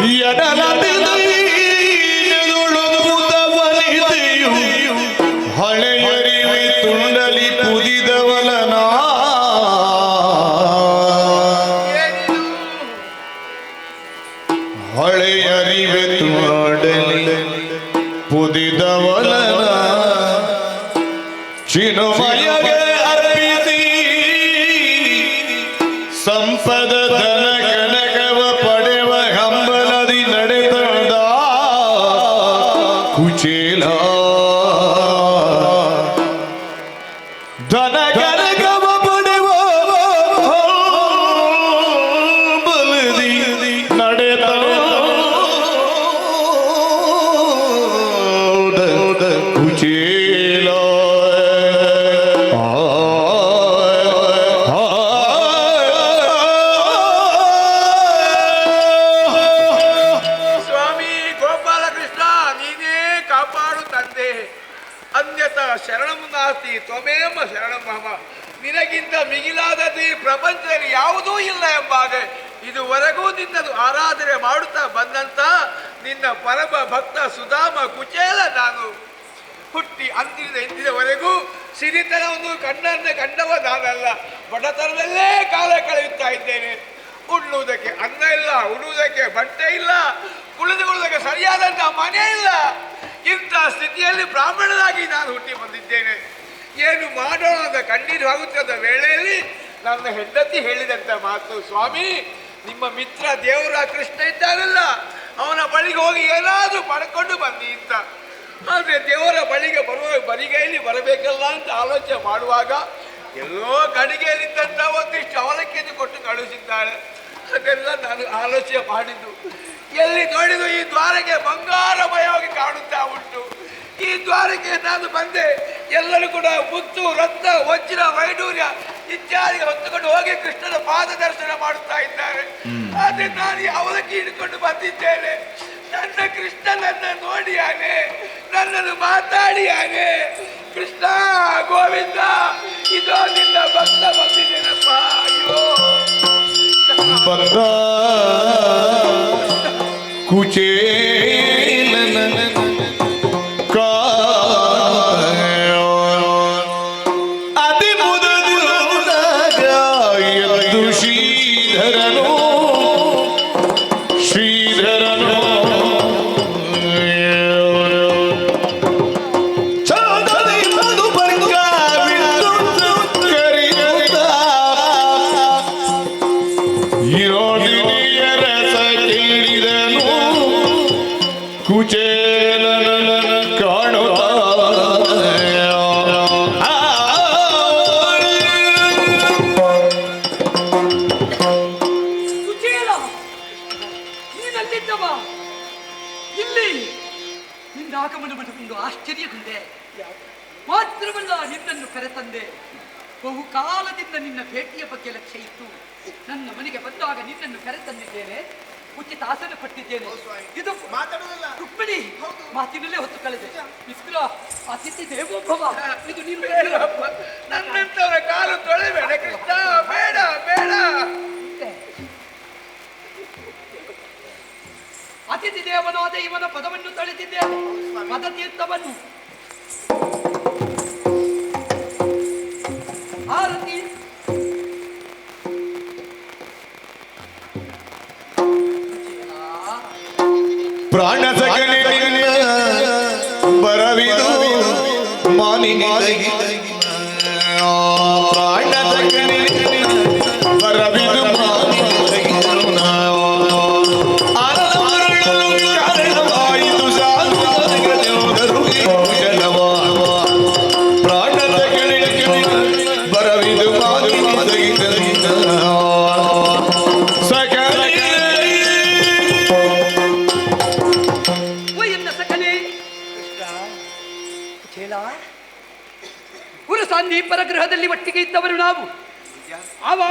E a danadinho, ಇದುವರೆಗೂ ನಿನ್ನದು ಆರಾಧನೆ ಮಾಡುತ್ತಾ ಬಂದಂತ ನಿನ್ನ ಪರಮ ಭಕ್ತ ಸುಧಾಮ ಕುಚೇಲ ನಾನು. ಹುಟ್ಟಿ ಅಂದಿನ ಇಂದಿನವರೆಗೂ ಸಿರಿತನವನ್ನು ಕಣ್ಣನ್ನು ಕಂಡವ ನಾನಲ್ಲ. ಬಡತನದಲ್ಲೇ ಕಾಲ ಕಳೆಯುತ್ತಾ ಇದ್ದೇನೆ. ಉಣ್ಣುವುದಕ್ಕೆ ಅನ್ನ ಇಲ್ಲ, ಉಣ್ಣುವುದಕ್ಕೆ ಬಟ್ಟೆ ಇಲ್ಲ ಕುಳಿದುಕೊಳ್ಳುವುದಕ್ಕೆ ಸರಿಯಾದಂಥ ಮನೆ ಇಲ್ಲ. ಇಂಥ ಸ್ಥಿತಿಯಲ್ಲಿ ಬ್ರಾಹ್ಮಣನಾಗಿ ನಾನು ಹುಟ್ಟಿ ಬಂದಿದ್ದೇನೆ. ಏನು ಮಾಡೋಣ ಕಣ್ಣೀರು ಆಗುತ್ತಿದ್ದ ವೇಳೆಯಲ್ಲಿ ನನ್ನ ಹೆಂಡತಿ ಹೇಳಿದಂತ ಮಾತು, ಸ್ವಾಮಿ ನಿಮ್ಮ ಮಿತ್ರ ದೇವರ ಕೃಷ್ಣ ಇದ್ದಾನಲ್ಲ, ಅವನ ಬಳಿಗೆ ಹೋಗಿ ಏನಾದರೂ ಪಡ್ಕೊಂಡು ಬನ್ನಿ ಅಂತ. ಆದರೆ ದೇವರ ಬಳಿಗೆ ಬರುವ ಬರಿಗೈಲಿ ಬರಬೇಕಲ್ಲ ಅಂತ ಆಲೋಚನೆ ಮಾಡುವಾಗ ಎಲ್ಲೋ ಗಡಿಗೆಯಲ್ಲಿದ್ದಂಥ ಒಂದಿಷ್ಟು ಅವಲಕ್ಕಿಯನ್ನು ಕೊಟ್ಟು ಕಳುಹಿಸಿದ್ದಾಳೆ. ಅದೆಲ್ಲ ನಾನು ಆಲೋಚನೆ ಮಾಡಿದ್ದು. ಎಲ್ಲಿ ನೋಡಿದ್ರು ಈ ದ್ವಾರಕ್ಕೆ ಬಂಗಾರಮಯವಾಗಿ ಕಾಣುತ್ತಾ ಉಂಟು. ಈ ದ್ವಾರಕ್ಕೆ ನಾನು ಬಂದೆ. ಎಲ್ಲರೂ ಕೂಡ ಮುತ್ತು, ರತ್ನ, ವಜ್ರ, ವೈಡೂರ್ಯ ಇತ್ಯಾದಿ ಹೊತ್ತುಕೊಂಡು ಹೋಗಿ ಕೃಷ್ಣನ ಪಾದ ದರ್ಶನ ಮಾಡುತ್ತಾ ಇದ್ದಾರೆ ಆದ್ರೆ ನಾನು ಈ ಅವಲಕ್ಕಿ ಹಿಡ್ಕೊಂಡು ಬಂದಿದ್ದೇನೆ. ನನ್ನ ಕೃಷ್ಣನನ್ನ ನೋಡಿಯಾನೆ ನನ್ನನ್ನು ಮಾತಾಡಿಯಾನೆ. ಕೃಷ್ಣ ಗೋವಿಂದ ಇದು ನಿನ್ನ ಭಕ್ತ ಬಂದಿದ್ದೇನಪ್ಪ. ಅಯ್ಯೋ. ಕುಚೇ ನಿನ್ನ ಭೇಟಿಯ ಬಗ್ಗೆ ಲಕ್ಷ್ಯ ಇತ್ತು. ನನ್ನ ಮನೆಗೆ ಬಂದಾಗ ನಿನ್ನನ್ನು ಕರೆತಂದಿದ್ದೇನೆ. ಉಚಿತ ಆಸನ ಪಟ್ಟಿದ್ದೇನೆ ಇದು ಮಾತಾಡುವುದಿಲ್ಲ. ರುಕ್ಮಿಣಿ ಮಾತಿನಲ್ಲೇ ಹೊತ್ತು ಕಳೆದೆ. ಮಿತ್ರ ಅತಿಥಿ ದೇವೋಭವ. ಇದು ನೀನು ನನ್ನಂತವರ ಕಾಲು ತೊಳೆಬೇಡ ಕೃಷ್ಣ. ಬೇಡ ಬೇಡ. ಅತಿಥಿ ದೇವನಾದ ಇವನ ಪದವನ್ನು ತಳೆದಿದ್ದೇನೆ. ಪದತೀರ್ಥವನ್ನು. ಪ್ರಾಣ ಸಗಣಿ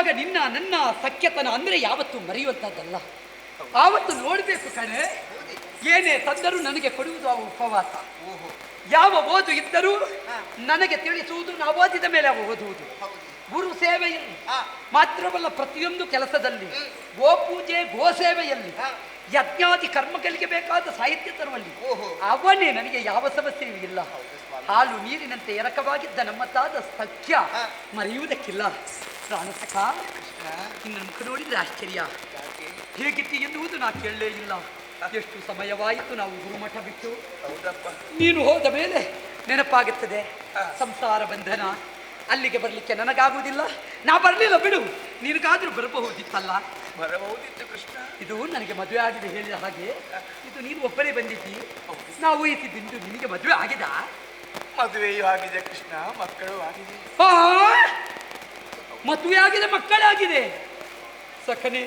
ಆವಾಗ ನಿನ್ನ ನನ್ನ ಸಖ್ಯತನ ಅಂದ್ರೆ ಯಾವತ್ತು ಮರೆಯುವಂಥದ್ದಲ್ಲ ಆವತ್ತು ನೋಡಬೇಕು ಕಣೆ. ಏನೇ ತಂದರೂ ನನಗೆ ಕೊಡುವುದು ಆ ಉಪವಾಸ. ಯಾವ ಓದು ಇದ್ದರೂ ನನಗೆ ತಿಳಿಸುವುದು ನಾವು ಓದಿದ ಮೇಲೆ ಅವ ಓದುವುದು. ಗುರು ಸೇವೆಯಲ್ಲಿ ಮಾತ್ರವಲ್ಲ ಪ್ರತಿಯೊಂದು ಕೆಲಸದಲ್ಲಿ ಗೋಪೂಜೆ ಗೋ ಸೇವೆಯಲ್ಲಿ ಯಜ್ಞಾದಿ ಕರ್ಮಗಳಿಗೆ ಬೇಕಾದ ಸಾಹಿತ್ಯ ತರುವಲ್ಲಿ. ಅವನೇ ನನಗೆ ಯಾವ ಸಮಸ್ಯೆಯೂ ಇಲ್ಲ. ಹಾಲು ನೀರಿನಂತೆ ಎರಕವಾಗಿದ್ದ ನಮ್ಮ ತಾದ ಸಖ್ಯ. ಮರೆಯುವುದಕ್ಕಿಲ್ಲ. ಪ್ರಾಣಸಖ? ನಿನ್ನನ್ನು ನೋಡಿದ್ರೆ ಆಶ್ಚರ್ಯ. ಹೇಗಿತ್ತು ಎನ್ನುವುದು ನಾ ಕೇಳಲೇ ಇಲ್ಲ. ಎಷ್ಟು ಸಮಯವಾಯಿತು ನಾವು ಗುರುಮಠ ಬಿಟ್ಟು? ಹೌದಪ್ಪ. ನೀನು ಹೋದ ಮೇಲೆ ನೆನಪಾಗುತ್ತದೆ. ಸಂಸಾರ ಬಂಧನ. ಅಲ್ಲಿಗೆ ಬರಲಿಕ್ಕೆ ನನಗಾಗುವುದಿಲ್ಲ. ನಾ ಬರಲಿಲ್ಲ ಬಿಡು. ನಿನಗಾದ್ರೂ ಬರಬಹುದಿತ್ತಲ್ಲ? ಬರಬಹುದಿತ್ತು ಕೃಷ್ಣ. ಇದು ನನಗೆ ಮದುವೆ ಆಗಿದೆ ಹೇಳಿದ ಹಾಗೆ. ಇದು ನೀನು ಒಬ್ಬನೇ ಬಂದಿದ್ದಿ. ನಾವು ಇದ್ದಿದ್ದು ನಿನಗೆ ಮದುವೆ ಆಗಿದ? ಮದುವೆಯೂ ಆಗಿದೆ ಕೃಷ್ಣ. ಮಕ್ಕಳು ಆಗಿದೆ. ಮದುವೆ ಆಗಿದೆ ಮಕ್ಕಳಾಗಿದೆ. ಸಖನೆ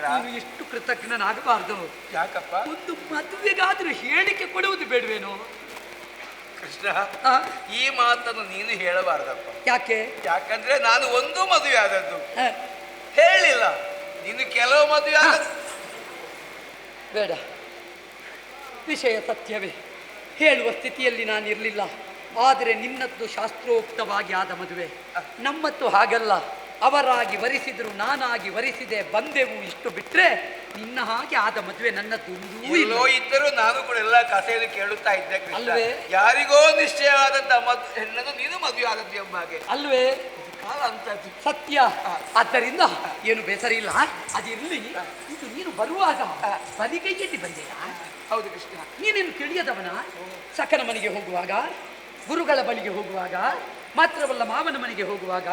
ನಾನು ಎಷ್ಟು ಕೃತಜ್ಞನಾಗಬಾರ್ದು. ಯಾಕಪ್ಪ? ಒಂದು ಮದುವೆಗಾದ್ರೂ ಹೇಳಿಕೆ ಕೊಡುವುದು ಬೇಡವೇನೋ? ಕೃಷ್ಣ ಆ? ಈ ಮಾತನ್ನು ನೀನು ಹೇಳಬಾರ್ದಪ್ಪ. ಯಾಕೆ? ಯಾಕಂದ್ರೆ ನಾನು ಒಂದು ಮದುವೆ ಆದದ್ದು. ಆ, ಹೇಳಿಲ್ಲ. ನೀನು ಕೆಲವು ಮದುವೆ ಆದದ್ದು ಬೇಡ. ವಿಷಯ ಸತ್ಯವೇ. ಹೇಳುವ ಸ್ಥಿತಿಯಲ್ಲಿ ನಾನು ಇರಲಿಲ್ಲ ಆದರೆ ನಿನ್ನದ್ದು ಶಾಸ್ತ್ರೋಕ್ತವಾಗಿ ಆದ ಮದುವೆ. ನಮ್ಮತ್ತು ಹಾಗಲ್ಲ. ಅವರಾಗಿ ವರಿಸಿದ್ರು ನಾನಾಗಿ ವರಿಸಿದೆ ಬಂದೆವು ಇಷ್ಟು ಬಿಟ್ರೆ ನಿನ್ನ ಹಾಗೆ ಆದ ಮದುವೆ ನನ್ನ ಒಂದೂ ಇಲ್ಲೋ. ಎಲ್ಲೋ ಇದ್ದರೂ ನಾನು ಕೂಡ ಎಲ್ಲ ಕಥೆಯಲ್ಲಿ ಕೇಳುತ್ತಾ ಇದ್ದೆ ಅಲ್ವೇ? ಯಾರಿಗೋ ನಿಶ್ಚಯ ಆದಂತ ಹೆಣ್ಣನ್ನು ನೀನು ಮದುವೆ ಆದದ್ದು ಎಂಬ ಹಾಗೆ. ಅಲ್ವೇ? ಕಾಲ ಅಂತ ಸತ್ಯ. ಆದ್ದರಿಂದ ಏನು ಬೇಸರ ಇಲ್ಲ ಅದಿರಲಿ. ಇದು ನೀನು ಬರುವಾಗ ಬದಿಗೈಯಲ್ಲಿ ಬಂದೆಯಾ? ಹೌದು ಕೃಷ್ಣ. ನೀನೇನು ತಿಳಿಯದವನ? ಸಕನ ಮನೆಗೆ ಹೋಗುವಾಗ ಗುರುಗಳ ಬಳಿಗೆ ಹೋಗುವಾಗ, ಮಾತ್ರವಲ್ಲ ಮಾವನ ಮನೆಗೆ ಹೋಗುವಾಗ,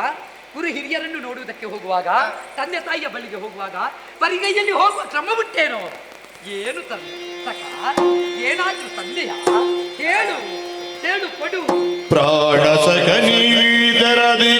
ಗುರು ಹಿರಿಯರನ್ನು ನೋಡುವುದಕ್ಕೆ ಹೋಗುವಾಗ, ತಂದೆ ತಾಯಿಯ ಬಳಿಗೆ ಹೋಗುವಾಗ ಪರಿಗೈಯಲ್ಲಿ ಹೋಗುವ ಕ್ರಮ ಬಿಟ್ಟೇನೋ? ಏನು ತಂದೆ? ತಕ ಏನಾದ್ರೂ ತಂದೆಯ? ಹೇಳು ಹೇಳು, ಕೊಡು. ಪ್ರಾಣ ಸಖನೀತರದಿ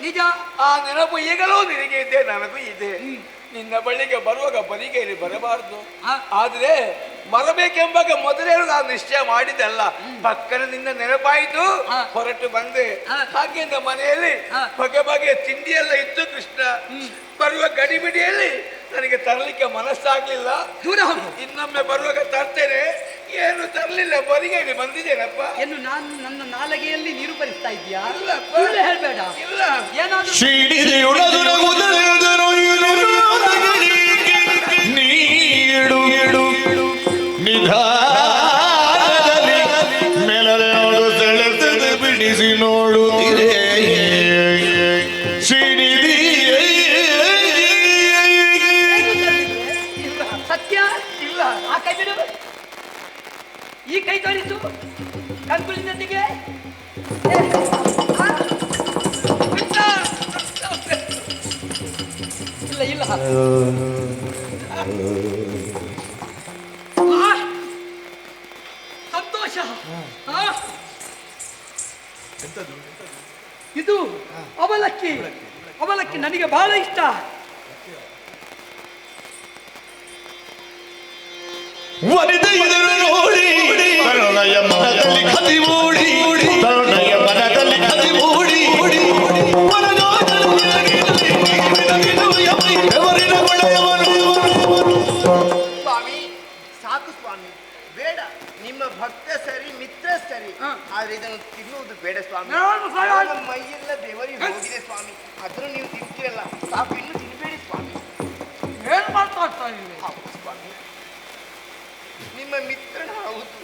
ನಿಜ ಆ ನೆನಪು ಈಗಲೂ ನಿನಗೆ ಇದೆ ನನಗೂ ಇದೆ. ನಿನ್ನ ಬಳಿಗೆ ಬರುವಾಗ ಬರಿಗೈಲಿ ಬರಬಾರದು? ಆದ್ರೆ ಬರಬೇಕೆಂಬಾಗ ಮೊದಲೇ ನಾನು ನಿಶ್ಚಯ ಮಾಡಿದ್ದಲ್ಲ. ಪಕ್ಕನ ನಿನ್ನ ನೆನಪಾಯಿತು ಹೊರಟು ಬಂದೆ. ಆ. ಹಾಗೆಂದ ಮನೆಯಲ್ಲಿ. ಬಗೆ ಬಗೆಯ ತಿಂಡಿ ಎಲ್ಲ ಇತ್ತು ಕೃಷ್ಣ. ಬರುವ ಗಡಿಬಿಡಿಯಲ್ಲಿ ನನಗೆ ತರಲಿಕ್ಕೆ ಮನಸ್ಸಾಗ್ಲಿಲ್ಲ. ಇನ್ನೊಮ್ಮೆ ಬರುವಾಗ ತರ್ತೇನೆ. ಏನು ತರಲಿಲ್ಲ ಬರಿಗೈಲಿ ಬಂದಿದ್ದೇನಪ್ಪ? ಏನು ನಾನು ನನ್ನ ನಾಲಗೆಯಲ್ಲಿ ನೀರು ಬರಿಸ್ತಾ ಇದೆಯಾ. ಸುಳ್ಳು ಹೇಳ್ಬೇಡ. ಇಲ್ಲ. ಏನಾದ್ರೂ ನೀಡು ನಿಧಾನದಲ್ಲಿ ಕಂಕುಲಿನೊಂದಿಗೆ ಏ, ಇಲ್ಲ ಇಲ್ಲ? ಸಂತೋಷ? ಇದು ಅವಲಕ್ಕಿ ಅವಲಕ್ಕಿ ನನಗೆ ಬಹಳ ಇಷ್ಟ ಇದನ್ನು ನೋಡಿ ತರುಣಯ ಮನದಲ್ಲಿ ಮೂಡಿ. ಮನದಲ್ಲಿ ಕದಿ ಮೂಡಿ. ಸ್ವಾಮಿ ಸಾಕು ಸ್ವಾಮಿ. ಬೇಡ. ನಿಮ್ಮ ಭಕ್ತ ಸರಿ ಮಿತ್ರ ಸರಿ. ಹ. ಆದ್ರೆ ಇದನ್ನು ತಿನ್ನುವುದು ಬೇಡ ಸ್ವಾಮಿ. ಮೈಯೆಲ್ಲ ಬೆವರಿ ಹೋಗಿದೆ ಸ್ವಾಮಿ. ಅದನ್ನು ನೀವು ತಿಂತೀರಲ್ಲ. ಸಾಕು ಇನ್ನು ತಿನ್ಬೇಡಿ ಸ್ವಾಮಿ. ಏನ್ ಮಾತಾಡ್ತಾ ಸ್ವಾಮಿ. ನಿಮ್ಮ ಮಿತ್ರನ ಹೌದು.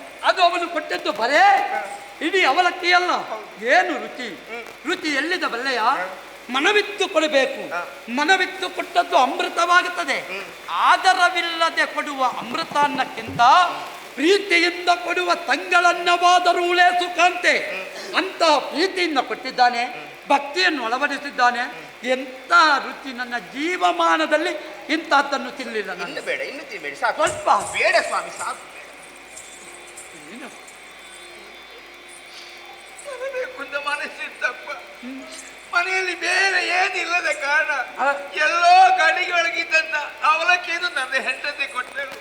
ಅದು ಅವನು ಕೊಟ್ಟದ್ದು ಬರೇ? ಇಡೀ ಅವಲಕ್ಕಿಯಲ್ಲ ಏನು ರುಚಿ? ರುಚಿ ಎಲ್ಲಿದ ಬಲ್ಲೆಯ? ಮನವಿತ್ತು ಕೊಡಬೇಕು. ಮನವಿತ್ತು ಕೊಟ್ಟದ್ದು ಅಮೃತವಾಗುತ್ತದೆ. ಆದರವಿಲ್ಲದೆ ಕೊಡುವ ಅಮೃತ ಅನ್ನಕ್ಕಿಂತ ಪ್ರೀತಿಯಿಂದ ಕೊಡುವ ತಂಗಳನ್ನವಾದರೂ ಸುಖಾಂತೆ. ಅಂತಹ ಪ್ರೀತಿಯಿಂದ ಕೊಟ್ಟಿದ್ದಾನೆ ಭಕ್ತಿಯನ್ನು ಅಳವಡಿಸಿದ್ದಾನೆ. ಎಂತ ರುಚಿ ನನ್ನ ಜೀವಮಾನದಲ್ಲಿ ಇಂತಹದ್ದನ್ನು ತಿನ್ನಲಿಲ್ಲ ಬೇಡ ಇನ್ನು ಸ್ವಲ್ಪ. ಬೇಡ ಸ್ವಾಮಿ ಸಾಕು. ಏನು? ಕುಂದ ಮನಸ್ಸಿತ್ತಪ್ಪ. ಮನೆಯಲ್ಲಿ ಬೇರೆ ಏನಿಲ್ಲದ ಕಾರಣ. ಎಲ್ಲೋ ಗಡಿಗೆ ಒಳಗಿದ್ದಂತ ಅವಲಕ್ಕಿಯನ್ನು ನನ್ನ ಹೆಂಡತಿ ಕೊಟ್ಟರು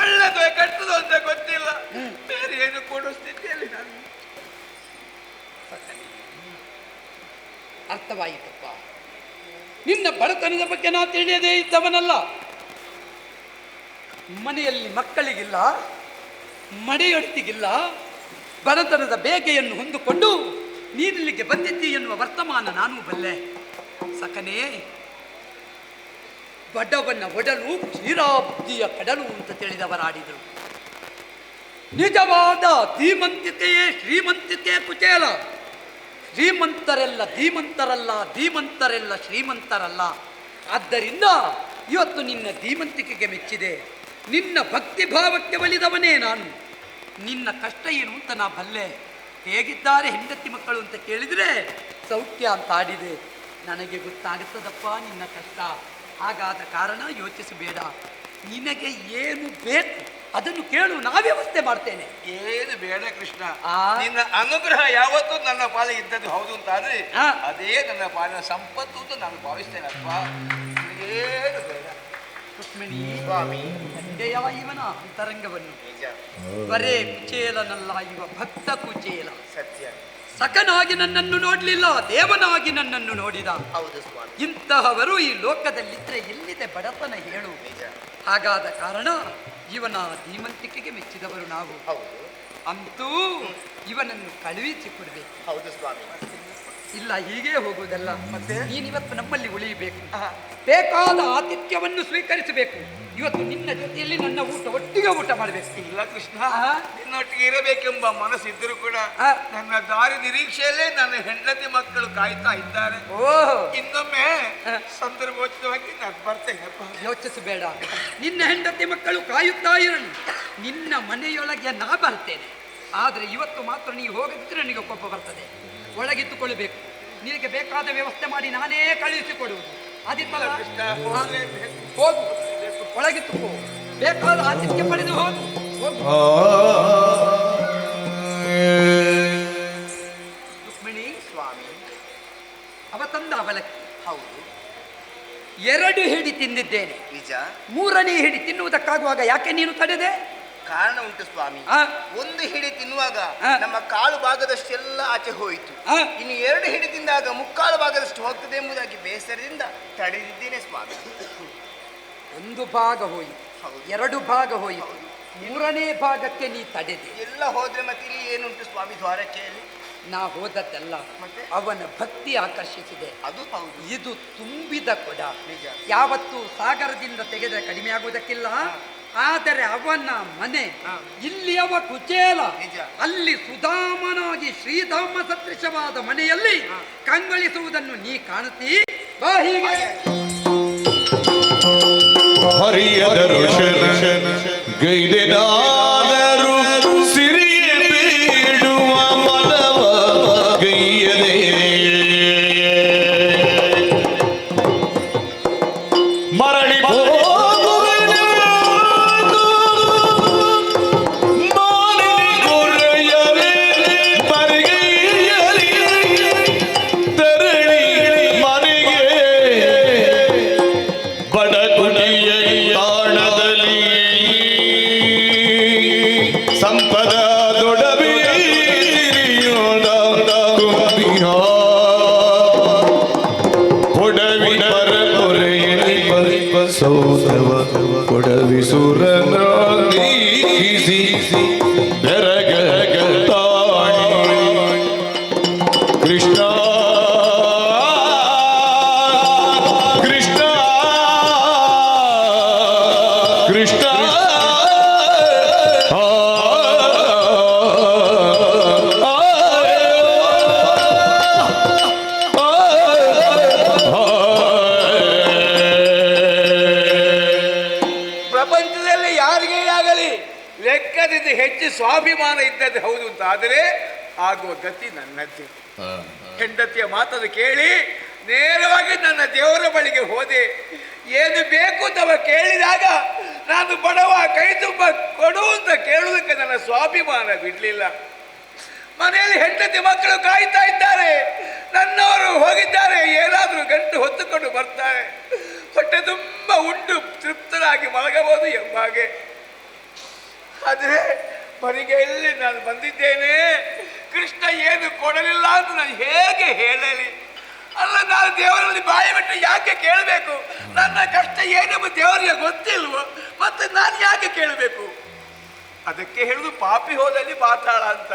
ಒಳ್ಳೆದು ಕಟ್ಟದು ಅಂತ ಗೊತ್ತಿಲ್ಲ. ಬೇರೆ ಏನು ಕೊಡೋ ಸ್ಥಿತಿಯಲ್ಲಿ ನಾನು ಅರ್ಥವಾಯಿತಪ್ಪ. ನಿನ್ನ ಬಡತನದ ಬಗ್ಗೆ ನಾ ತಿಳಿಯದೇ ಇದ್ದವನಲ್ಲ. ಮನೆಯಲ್ಲಿ ಮಕ್ಕಳಿಗಿಲ್ಲ. ಮಡೆಯೊಡತಿಗಿಲ್ಲ ಬಡತನದ ಬೇಗೆಯನ್ನು ಹೊಂದಿಕೊಂಡು ನೀನಿಲ್ಲಿಗೆ ಬಂದಿದ್ದಿ ಎನ್ನುವ ವರ್ತಮಾನ ನಾನು ಬಲ್ಲೆ. ಸಕನೇ ಬಡವನ್ನ ಒಡಲು ಕ್ಷೀರಾಬ್ದಿಯ ಕಡಲು ಅಂತ ತಿಳಿದವರಾಡಿದರು. ನಿಜವಾದ ಧೀಮಂತಿಕೆಯೇ ಶ್ರೀಮಂತಿಕೆ ಕುಚೇಲ. ಶ್ರೀಮಂತರೆಲ್ಲ ಧೀಮಂತರಲ್ಲ, ಧೀಮಂತರೆಲ್ಲ ಶ್ರೀಮಂತರಲ್ಲ. ಆದ್ದರಿಂದ ಇವತ್ತು ನಿನ್ನ ಧೀಮಂತಿಕೆಗೆ ಮೆಚ್ಚಿದೆ. ನಿನ್ನ ಭಕ್ತಿ ಭಾವಕ್ಕೆ ಒಲಿದವನೇ ನಾನು. ನಿನ್ನ ಕಷ್ಟ ಏನು ಅಂತ ನಾ ಬಲ್ಲೆ. ಹೇಗಿದ್ದಾರೆ ಹೆಂಡತಿ ಮಕ್ಕಳು ಅಂತ ಕೇಳಿದರೆ ಸೌಖ್ಯ ಅಂತ ಆಡಿದೆ. ನನಗೆ ಗೊತ್ತಾಗುತ್ತದಪ್ಪ ನಿನ್ನ ಕಷ್ಟ. ಹಾಗಾದ ಕಾರಣ ಯೋಚಿಸಬೇಡ. ನಿನಗೆ ಏನು ಬೇಕು ಅದನ್ನು ಕೇಳು ನಾ ವ್ಯವಸ್ಥೆ ಮಾಡ್ತೇನೆ. ಏನು ಬೇಡ ಕೃಷ್ಣ. ನಿನ್ನ ಅನುಗ್ರಹ ಯಾವತ್ತೂ ನನ್ನ ಪಾಲಿಗೆ ಇದ್ದದ್ದು ಹೌದು ಅಂತ ಆದ್ರೆ ಅದೇ ನನ್ನ ಪಾಲಿನ ಸಂಪತ್ತು ಅಂತ ನಾನು ಭಾವಿಸ್ತೇನಪ್ಪ ಏನು ಬೇಡ. ರುಕ್ಮಿಣಿ ಸ್ವಾಮಿ. ತಂದೆಯ ಇವನ ಅಂತರಂಗವನ್ನು. ಬರೇ ಕುಚೇಲನಲ್ಲ ಇವ ಭಕ್ತ ಕುಚೇಲ. ಸತ್ಯ. ಸಕನಾಗಿ ನನ್ನನ್ನು ನೋಡಲಿಲ್ಲ ದೇವನಾಗಿ ನನ್ನನ್ನು ನೋಡಿದ. ಹೌದು ಸ್ವಾಮಿ. ಇಂತಹವರು ಈ ಲೋಕದಲ್ಲಿದ್ರೆ ಎಲ್ಲಿದೆ ಬಡತನ ಹೇಳು. ಹಾಗಾದ ಕಾರಣ ಇವನ ಧೀಮಂತಿಕೆಗೆ ಮೆಚ್ಚಿದವರು ನಾವು. ಹೌದು. ಅಂತೂ ಇವನನ್ನು ಕಳುಹಿಸಿ ಕೊಡಬೇಕು. ಹೌದು ಸ್ವಾಮಿ. ಇಲ್ಲ ಹೀಗೆ ಹೋಗುವುದಲ್ಲ. ಮತ್ತೆ? ನೀನಿವತ್ತು ನಮ್ಮಲ್ಲಿ ಉಳಿಯಬೇಕು. ಬೇಕಾದ ಆತಿಥ್ಯವನ್ನು ಸ್ವೀಕರಿಸಬೇಕು. ಇವತ್ತು ನಿನ್ನ ಜೊತೆಯಲ್ಲಿ ನನ್ನ ಊಟ ಒಟ್ಟಿಗೆ ಊಟ ಮಾಡಬೇಕು. ಇಲ್ಲ ಕೃಷ್ಣ? ನಿನ್ನೊಟ್ಟಿಗೆ ಇರಬೇಕೆಂಬ ಮನಸ್ಸಿದ್ದರೂ ಕೂಡ ನನ್ನ ದಾರಿ ನಿರೀಕ್ಷೆಯಲ್ಲೇ ನನ್ನ ಹೆಂಡತಿ ಮಕ್ಕಳು ಕಾಯ್ತಾ ಇದ್ದಾರೆ. ಓಹ್. ಇನ್ನೊಮ್ಮೆ. ಸಂದರ್ಭೋಚಿತವಾಗಿ ನಾನು ಬರ್ತೇನೆ. ಯೋಚಿಸಬೇಡ. ನಿನ್ನ ಹೆಂಡತಿ ಮಕ್ಕಳು ಕಾಯುತ್ತಾ ಇರಲಿ. ನಿನ್ನ ಮನೆಯೊಳಗೆ ನಾ ಬರ್ತೇನೆ. ಆದರೆ ಇವತ್ತು ಮಾತ್ರ ನೀ ಹೋಗದಿದ್ರೆ ನನಗೆ ಕೋಪ ಬರ್ತದೆ. ಒಳಗಿತ್ತುಕೊಳ್ಳಬೇಕು ನಿನಗೆ ಬೇಕಾದ ವ್ಯವಸ್ಥೆ ಮಾಡಿ ನಾನೇ ಕಳುಹಿಸಿಕೊಡುವುದು. ಅದಿತ್ತಲ್ಲ. ಹೋಗು ಒಳಗಿತ್ತುಕೋ ಬೇಕಾದ ಆತಿಥ್ಯ ಪಡೆದು ಹೋಗು. ಹೋಗು. ರುಕ್ಮಿಣಿ ಸ್ವಾಮಿ ಅವ ತಂದ ಅವಲಕ್ಕಿ. ಹೌದು. ಎರಡು ಹಿಡಿ ತಿಂದಿದ್ದೇನೆ. ನಿಜ? ಮೂರನೇ ಹಿಡಿ ತಿನ್ನುವುದಕ್ಕಾಗುವಾಗ ಯಾಕೆ ನೀನು ತಡೆದೆ? ಕಾರಣ ಉಂಟು ಸ್ವಾಮಿ. ಒಂದು ಹಿಡಿ ತಿನ್ನುವಾಗ ನಮ್ಮ ಕಾಲು ಭಾಗದಷ್ಟೆಲ್ಲ ಆಚೆ ಹೋಯಿತು. ಇನ್ನು ಎರಡು ಹಿಡಿ ತಿಂದಾಗ ಮುಕ್ಕಾಲು ಭಾಗದಷ್ಟು ಹೋಗ್ತದೆ ಎಂಬುದಾಗಿ ಬೇಸರದಿಂದ ತಡೆದಿದ್ದೇನೆ ಸ್ವಾಮಿ. ಒಂದು ಭಾಗ ಹೋಯಿತು. ಎರಡು ಭಾಗ ಹೋಯಿತು. ಮೂರನೇ ಭಾಗಕ್ಕೆ ನೀ ತಡೆದೆ. ಎಲ್ಲ ಹೋದ್ರೆ ಮತ್ತೆ ಇಲ್ಲಿ ಏನುಂಟು ಸ್ವಾಮಿ ದ್ವಾರಕೆಯಲ್ಲಿ? ನಾ ಹೋದದ್ದಲ್ಲ. ಮತ್ತೆ? ಅವನ ಭಕ್ತಿ ಆಕರ್ಷಿಸಿದೆ. ಅದು ಇದು ತುಂಬಿದ ಕೊಡ. ನಿಜ. ಯಾವತ್ತು ಸಾಗರದಿಂದ ತೆಗೆದ ಕಡಿಮೆ ಆಗುವುದಕ್ಕಿಲ್ಲ. ಆದರೆ ಅವನ ಮನೆ ಇಲ್ಲಿಯವ ಕುಚೇಲ. ನಿಜ. ಅಲ್ಲಿ ಸುಧಾಮನಾಗಿ ಶ್ರೀಧಾಮ ಸದೃಶವಾದ ಮನೆಯಲ್ಲಿ ಕಂಗಳಿಸುವುದನ್ನು ನೀ ಕಾಣುತ್ತೀ? ಬಾ ಹೀಗೆ. ಹರಿಯದ ಇದ್ದದ್ದು ಹೌದು ಅಂತ. ಆದರೆ ಆಗುವ ಗತಿ ನನ್ನದ್ದೇ. ಹೆಂಡತಿಯ ಮಾತನ್ನು ಕೇಳಿ ನೇರವಾಗಿ ನನ್ನ ದೇವರ ಬಳಿಗೆ ಹೋದೆ. ಏನು ಬೇಕು ಅಂತ ಅವ ಕೇಳಿದಾಗ ನಾನು ಬಡವ ಕೈ ತುಂಬ ಕೊಡು ಅಂತ ಕೇಳುವುದಕ್ಕೆ ನನ್ನ ಸ್ವಾಭಿಮಾನ ಬಿಡಲಿಲ್ಲ. ಮನೆಯಲ್ಲಿ ಹೆಂಡತಿ ಮಕ್ಕಳು ಕಾಯ್ತಾ ಇದ್ದಾರೆ. ನನ್ನವರು ಹೋಗಿದ್ದಾರೆ. ಏನಾದರೂ ಗಂಟು ಹೊತ್ತುಕೊಂಡು ಬರ್ತಾರೆ. ಹೊಟ್ಟೆ ತುಂಬ ಉಂಡು ತೃಪ್ತರಾಗಿ ಮಲಗಬಹುದು ಎಂಬ ಹಾಗೆ. ಆದರೆ ಮರಿಗೆಯಲ್ಲಿ ನಾನು ಬಂದಿದ್ದೇನೆ. ಕೃಷ್ಣ ಏನು ಕೊಡಲಿಲ್ಲ ಅಂತ ನಾನು ಹೇಗೆ ಹೇಳಲಿ? ಅಲ್ಲ, ನಾನು ದೇವರಲ್ಲಿ ಬಾಯಿ ಬಿಟ್ಟು ಯಾಕೆ ಕೇಳಬೇಕು? ನನ್ನ ಕಷ್ಟ ಏನೆಂಬ ದೇವರಿಗೆ ಗೊತ್ತಿಲ್ವೋ? ಮತ್ತೆ ನಾನು ಯಾಕೆ ಕೇಳಬೇಕು? ಅದಕ್ಕೆ ಹೇಳುದು ಪಾಪಿ ಹೋದಲ್ಲಿ ಪಾತಾಳ ಅಂತ.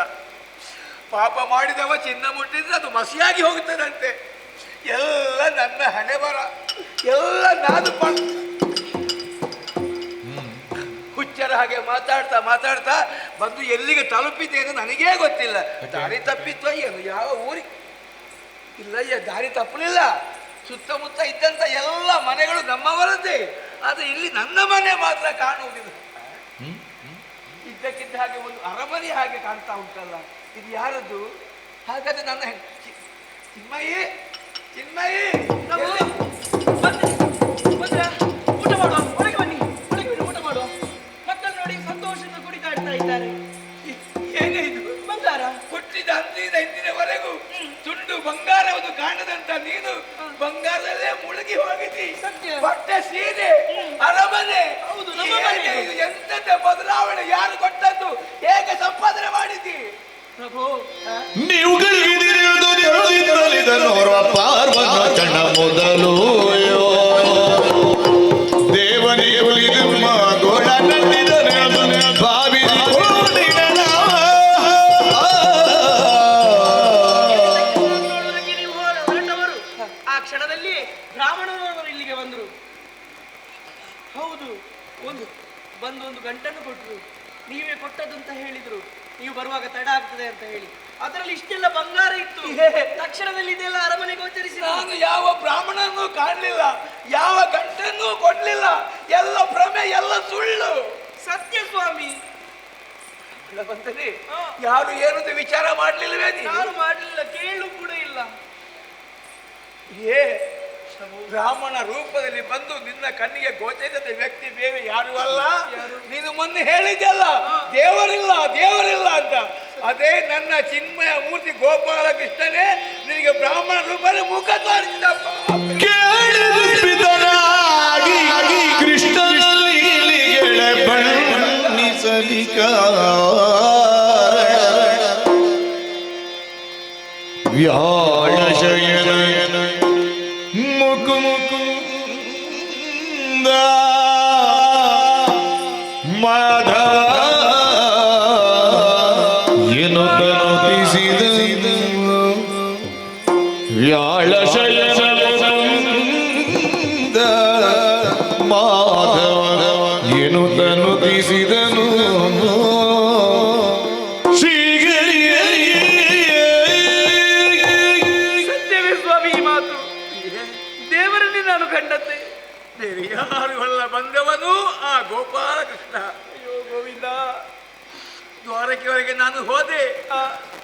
ಪಾಪ ಮಾಡಿದವ ಚಿನ್ನ ಮುಟ್ಟಿದ್ರೆ ಅದು ಮಸಿಯಾಗಿ ಹೋಗುತ್ತದಂತೆ ಮಾತಾಡ್ತಾ ಮಾತಾಡ್ತಾ ಬಂದು ಎಲ್ಲಿಗೆ ತಲುಪಿದ್ದೇನೆ ನನಗೇ ಗೊತ್ತಿಲ್ಲ. ದಾರಿ ತಪ್ಪಿತ್ತೋ ಏನು ಯಾವ ಊರಿಗೆ ಇಲ್ಲಯ್ಯ ದಾರಿ ತಪ್ಪಲಿಲ್ಲ. ಸುತ್ತಮುತ್ತ ಇದ್ದಂತ ಎಲ್ಲ ಮನೆಗಳು ನಮ್ಮವರದ್ದೇ. ಆದರೆ ಇಲ್ಲಿ ನನ್ನ ಮನೆ ಮಾತ್ರ ಕಾಣುವುದಿಲ್ಲ. ಇದ್ದಕ್ಕಿದ್ದ ಹಾಗೆ ಒಂದು ಅರಮನೆ ಹಾಗೆ ಕಾಣ್ತಾ ಉಂಟಲ್ಲ. ಇದು ಯಾರದ್ದು? ಹಾಗಾದ್ರೆ ನನ್ನ ಚಿನ್ಮಯಿ ಚಿನ್ಮಯಿ ಪ್ರಭು, ಕುಣಿದಾಡ್ತಾ ಇದ್ದಾರೆ. ಏನೇ ಇದು? ಬಂಗಾರ? ಹುಟ್ಟಿದ ಅಂದಿನ ಹಿಂದಿನವರೆಗೂ ತುಂಡು ಬಂಗಾರವನ್ನು ಕಾಣದಂತ ನೀನು ಬಂಗಾರದಲ್ಲೇ ಮುಳುಗಿ ಹೋಗಿದ್ದಿ. ಸತ್ಯ. ಬಟ್ಟೆ ಸೀರೆ ಅರಮನೆ. ಹೌದು, ನಮ್ಮ ಮನೆ. ಇದು? ಎಂತೆಂಥ ಬದಲಾವಣೆ? ಯಾರು ಕೊಟ್ಟದ್ದು? ಹೇಗೆ ಸಂಪಾದನೆ ಮಾಡಿದ್ದಿ? ಪ್ರಭು ನೀವು ಪಾರ್ವನ ಚಣ ಮೊದಲು. ಕ್ಷಣದಲ್ಲಿ ಬ್ರಾಹ್ಮಣರವರು ಇಲ್ಲಿಗೆ ಬಂದರು. ಹೌದು ಒಂದು ಬಂದು ಒಂದು ಗಂಟನ್ನು ಕೊಟ್ಟರು ನೀವೇ ಕೊಟ್ಟದ್ದು ಅಂತ ಹೇಳಿದ್ರು. ನೀವು ಬರುವಾಗ ತಡ ಆಗ್ತದೆ ಅಂತ ಹೇಳಿ. ಅದರಲ್ಲಿ ಇಷ್ಟೆಲ್ಲ ಬಂಗಾರ ಇತ್ತು. ತಕ್ಷಣದಲ್ಲಿ ಇದೆಲ್ಲ ಅರಮನೆ ಗೋಚರಿಸಿ ನಾನು ಯಾವ ಬ್ರಾಹ್ಮಣನೂ ಕಾಣಲಿಲ್ಲ. ಯಾವ ಗಂಟನ್ನು ಕೊಡ್ಲಿಲ್ಲ. ಎಲ್ಲ ಭ್ರಮೆ ಎಲ್ಲ ಸುಳ್ಳು. ಸತ್ಯ ಸ್ವಾಮಿ ಬಂದರೆ. ಯಾರು ಏನಂತ ವಿಚಾರ ಮಾಡ್ಲಿಲ್ವೇ ಯಾರು ನಾನು ಮಾಡಲಿಲ್ಲ ಕೇಳು ಕೂಡ ಇಲ್ಲ. ಏ ಬ್ರಾಹ್ಮಣ ರೂಪದಲ್ಲಿ ಬಂದು ನಿನ್ನ ಕಣ್ಣಿಗೆ ಗೋಚರಿಸದ ವ್ಯಕ್ತಿ ಬೇರೆ ಯಾರು ಅಲ್ಲ? ನೀನು ಮೊನ್ನೆ ಹೇಳಿದ್ದಲ್ಲ ದೇವರಿಲ್ಲ ದೇವರಿಲ್ಲ ಅಂತ. ಅದೇ ನನ್ನ ಚಿನ್ಮಯ ಮೂರ್ತಿ ಗೋಪಾಲ ಕೃಷ್ಣನೇ ನಿನಗೆ ಬ್ರಾಹ್ಮಣ ರೂಪದಲ್ಲಿ ಮುಖ ತೋರಿಸಿದಪ್ಪ ಮಾಧವ ಏನು ತನುತಿಸಿದ ವ್ಯಾಳ ಶಯನ ಮಾಧವ ಆ ಗೋಪಾಲ ಕೃಷ್ಣ ಅಯ್ಯೋ ಗೋವಿಂದ. ದ್ವಾರಕೆವರೆಗೆ ನಾನು ಹೋದೆ.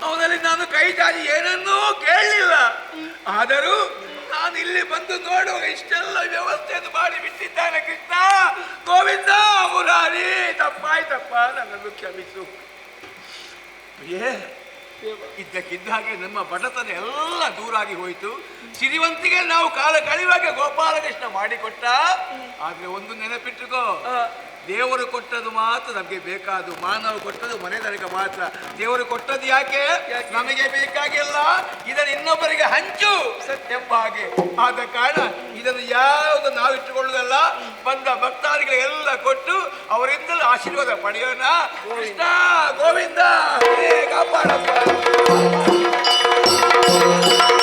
ಅವನಲ್ಲಿ ನಾನು ಕೈ ಚಾಚಿ ಏನನ್ನೂ ಕೇಳಲಿಲ್ಲ. ಆದರೂ ನಾನು ಇಲ್ಲಿ ಬಂದು ನೋಡುವ ಇಷ್ಟೆಲ್ಲ ವ್ಯವಸ್ಥೆಯನ್ನು ಮಾಡಿ ಬಿಟ್ಟಿದ್ದಾನೆ ಕೃಷ್ಣ. ಗೋವಿಂದ ಮುರಾರಿ ತಪ್ಪಾಯ್ತಪ್ಪ ನನ್ನನ್ನು ಕ್ಷಮಿಸು. ಏ ಇದ್ದಕ್ಕಿದ್ದ ಹಾಗೆ ನಮ್ಮ ಬಡತನ ಎಲ್ಲ ದೂರಾಗಿ ಹೋಯಿತು. ಸಿರಿವಂತಿಗೆ ನಾವು ಕಾಲ ಕಳೆಯುವಾಗ ಗೋಪಾಲಕೃಷ್ಣ ಮಾಡಿಕೊಟ್ಟ. ಆದ್ರೆ ಒಂದು ನೆನಪಿಟ್ಟುಕೋ ದೇವರು ಕೊಟ್ಟದ್ದು ಮಾತ್ರ ನಮಗೆ ಬೇಕಾದು ಮಾನವ ಕೊಟ್ಟದ್ದು ಮನೆತನಕ ಮಾತ್ರ. ದೇವರು ಕೊಟ್ಟದ್ದು ಯಾಕೆ? ನಮಗೆ ಬೇಕಾಗಿಲ್ಲ. ಇದನ್ನು ಇನ್ನೊಬ್ಬರಿಗೆ ಹಂಚು. ಎಂಬ ಹಾಗೆ. ಆದ ಕಾರಣ ಇದನ್ನು ಯಾವುದು ನಾವು ಇಟ್ಟುಕೊಳ್ಳುವುದಲ್ಲ ಬಂದ ಭಕ್ತಾದಿಗಳಿಗೆಲ್ಲ ಕೊಟ್ಟು ಅವರಿಂದಲೂ ಆಶೀರ್ವಾದ ಪಡೆಯೋಣ. ಕೃಷ್ಣ ಗೋವಿಂದ ಕಾಪಾಡಪ್ಪ.